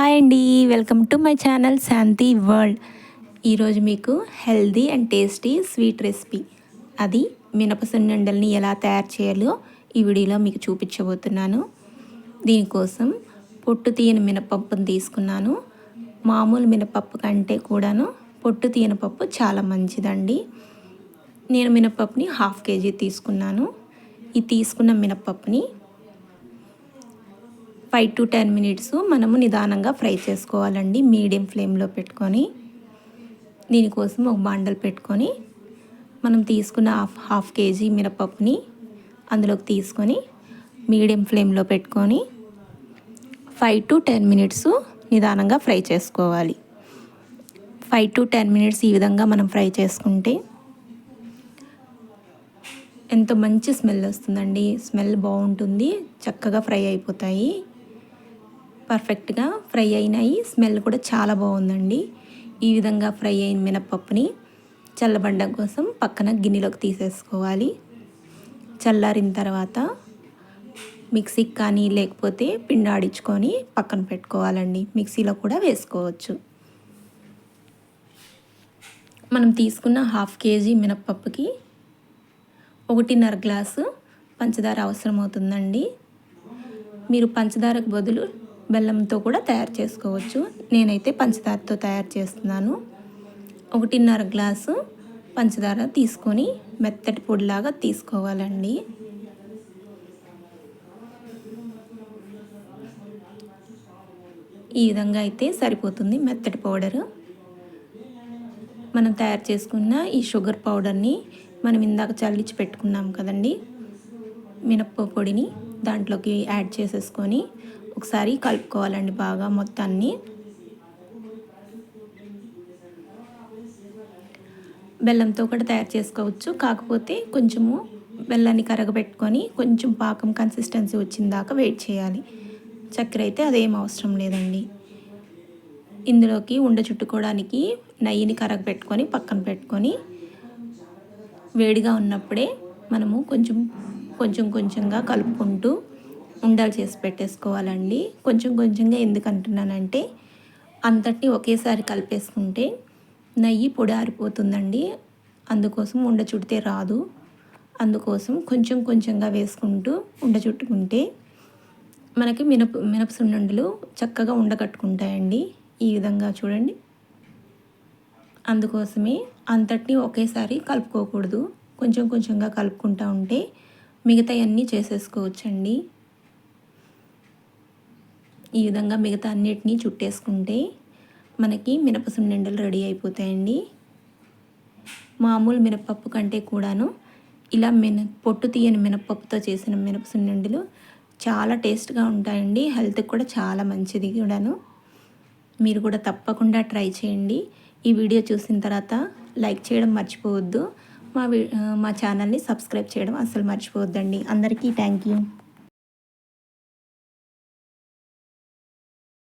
Hi అండి welcome to my channel Shanti world. ఈరోజు మీకు healthy and tasty sweet recipe. అది మినపసున్నుండల్ని ఎలా తయారు చేయాలో ఈ వీడియోలో మీకు చూపించబోతున్నాను. దీనికోసం పొట్టు తీయని మినపప్పును తీసుకున్నాను. మామూలు మినపప్పు కంటే కూడాను పొట్టు తీయని పప్పు చాలా మంచిదండి. నేను మినపప్పుని హాఫ్ కేజీ తీసుకున్నాను. ఈ తీసుకున్న మినపప్పుని ఫైవ్ టు టెన్ మినిట్స్ మనము నిదానంగా ఫ్రై చేసుకోవాలండి మీడియం ఫ్లేమ్లో పెట్టుకొని. దీనికోసం ఒక బాండల్ పెట్టుకొని మనం తీసుకున్న హాఫ్ హాఫ్ కేజీ మినపప్పుని అందులోకి తీసుకొని మీడియం ఫ్లేమ్లో పెట్టుకొని ఫైవ్ టు టెన్ మినిట్స్ నిదానంగా ఫ్రై చేసుకోవాలి. ఫైవ్ టు టెన్ మినిట్స్ ఈ విధంగా మనం ఫ్రై చేసుకుంటే ఎంతో మంచి స్మెల్ వస్తుందండి. స్మెల్ బాగుంటుంది చక్కగా ఫ్రై అయిపోతాయి. పర్ఫెక్ట్గా ఫ్రై అయినాయి. స్మెల్ కూడా చాలా బాగుందండి. ఈ విధంగా ఫ్రై అయిన మినపప్పుని చల్లబండం కోసం పక్కన గిన్నెలోకి తీసేసుకోవాలి. చల్లారిన తర్వాత మిక్సీకి కానీ లేకపోతే పిండి ఆడించుకొని పక్కన పెట్టుకోవాలండి. మిక్సీలో కూడా వేసుకోవచ్చు. మనం తీసుకున్న హాఫ్ కేజీ మినప్పప్పుకి ఒకటిన్నర గ్లాసు పంచదార అవసరం అవుతుందండి మీరు పంచదారకు బదులు బెల్లంతో కూడా తయారు చేసుకోవచ్చు. నేనైతే పంచదారతో తయారు చేస్తున్నాను. ఒకటిన్నర గ్లాసు పంచదార తీసుకొని మెత్తటి పొడిలాగా తీసుకోవాలండి. ఈ విధంగా అయితే సరిపోతుంది మెత్తటి పౌడరు. మనం తయారు చేసుకున్న ఈ షుగర్ పౌడర్ని మనం ఇందాక చల్లించి పెట్టుకున్నాం కదండి. మినప్ప పొడిని దాంట్లోకి యాడ్ చేసేసుకొని ఒకసారి కలుపుకోవాలండి బాగా మొత్తాన్ని. బెల్లంతో కూడా తయారు చేసుకోవచ్చు. కాకపోతే కొంచెము బెల్లాన్ని కరగబెట్టుకొని కొంచెం పాకం కన్సిస్టెన్సీ వచ్చిన దాకా వెయిట్ చేయాలి. చక్కెర అయితే అదేం అవసరం లేదండి. ఇందులోకి ఉండ చుట్టుకోవడానికి నెయ్యిని కరగబెట్టుకొని పక్కన పెట్టుకొని వేడిగా ఉన్నప్పుడే మనము కొంచెం కొంచెం కొంచెంగా కలుపుకుంటూ ఉండలు చేసి పెట్టేసుకోవాలండి. కొంచెం కొంచెంగా ఎందుకు అంటున్నానంటే అంతటిని ఒకేసారి కలిపేసుకుంటే నెయ్యి పొడి ఆరిపోతుందండి. అందుకోసం ఉండ చుడితే రాదు. అందుకోసం కొంచెం కొంచెంగా వేసుకుంటూ ఉండ చుట్టుకుంటే మనకి మినప మినప సున్నుండలు చక్కగా ఉండగట్టుకుంటాయండి ఈ విధంగా చూడండి. అందుకోసమే అంతటిని ఒకేసారి కలుపుకోకూడదు. కొంచెం కొంచెంగా కలుపుకుంటూ ఉంటే మిగతా అన్నీ చేసేసుకోవచ్చండి. ఈ విధంగా మిగతా అన్నిటినీ చుట్టేసుకుంటే మనకి మినపసున్నుండలు రెడీ అయిపోతాయండి. మామూలు మినపప్పు కంటే కూడాను ఇలా మిన పొట్టు తీయని మినపప్పుతో చేసిన మినపసున్నుండలు చాలా టేస్ట్గా ఉంటాయండి. హెల్త్కి కూడా చాలా మంచిది కూడాను. మీరు కూడా తప్పకుండా ట్రై చేయండి. ఈ వీడియో చూసిన తర్వాత లైక్ చేయడం మర్చిపోవద్దు. మా మా ఛానల్ని సబ్స్క్రైబ్ చేయడం అస్సలు మర్చిపోవద్దండి. అందరికీ థ్యాంక్ యూ.